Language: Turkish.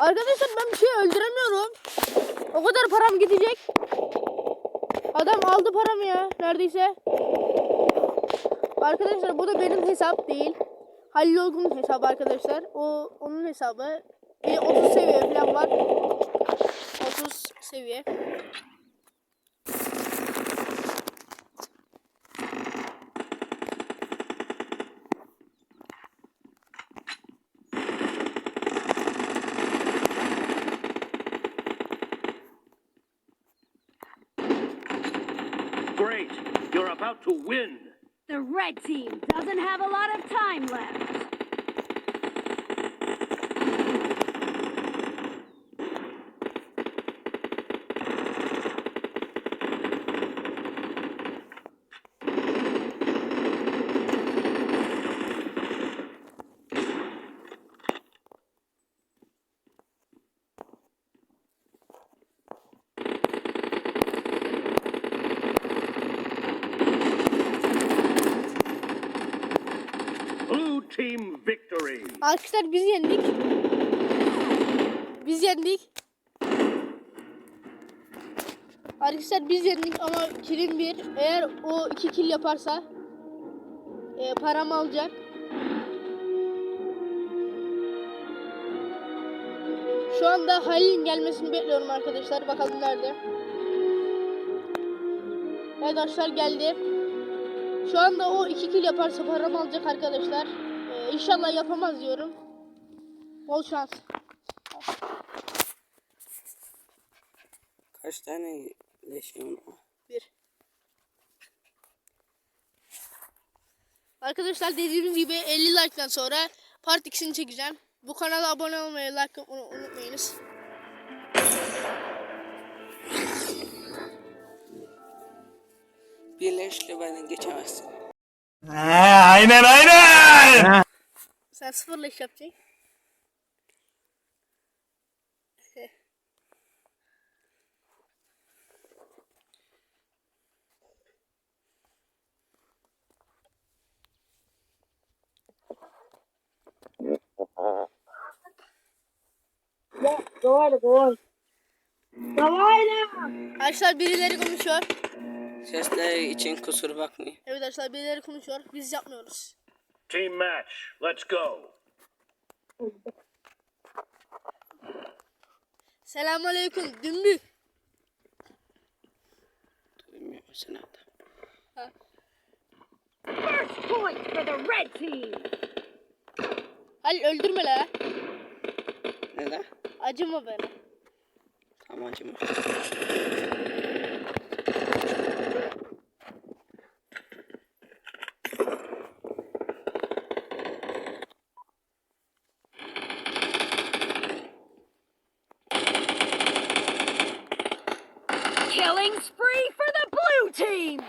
Arkadaşlar ben bir şey öldüremiyorum. O kadar param gidecek. Adam aldı paramı ya neredeyse. Arkadaşlar bu da benim hesap değil. Halil Olgun'un hesabı arkadaşlar. O onun hesabı. Bir 30 seviye falan var. 30 seviye. Great. You're about to win. The red team doesn't have a lot of time left. Team victory. Arkadaşlar biz yendik. Biz yendik. Arkadaşlar biz yendik ama kilim bir. Eğer o iki kill yaparsa e, param alacak. Şu anda Halil'in gelmesini bekliyorum arkadaşlar. Bakalım nerede. Arkadaşlar geldi. Şu anda o iki kill yaparsa param alacak arkadaşlar. İnşallah yapamaz diyorum. Bol şans. Kaç tane leşim var? Bir. Arkadaşlar dediğim gibi 50 like'dan sonra part 2'sini çekeceğim. Bu kanala abone olmayı, like yapmayı unutmayınız. Bir leşle benden geçemezsin. aynen aynen. Sen sıfırla iş yapacaksın. Arkadaşlar birileri konuşuyor. Sesler için kusur bakmayın. Evet arkadaşlar birileri konuşuyor. Biz yapmıyoruz. Team match. Let's go. Selamünaleyküm dümbük. Duymuyor musun adam? First point for the red team. Halil öldürme la. Neden? Acıma bana. Tam acımış. Killing spree for the blue team.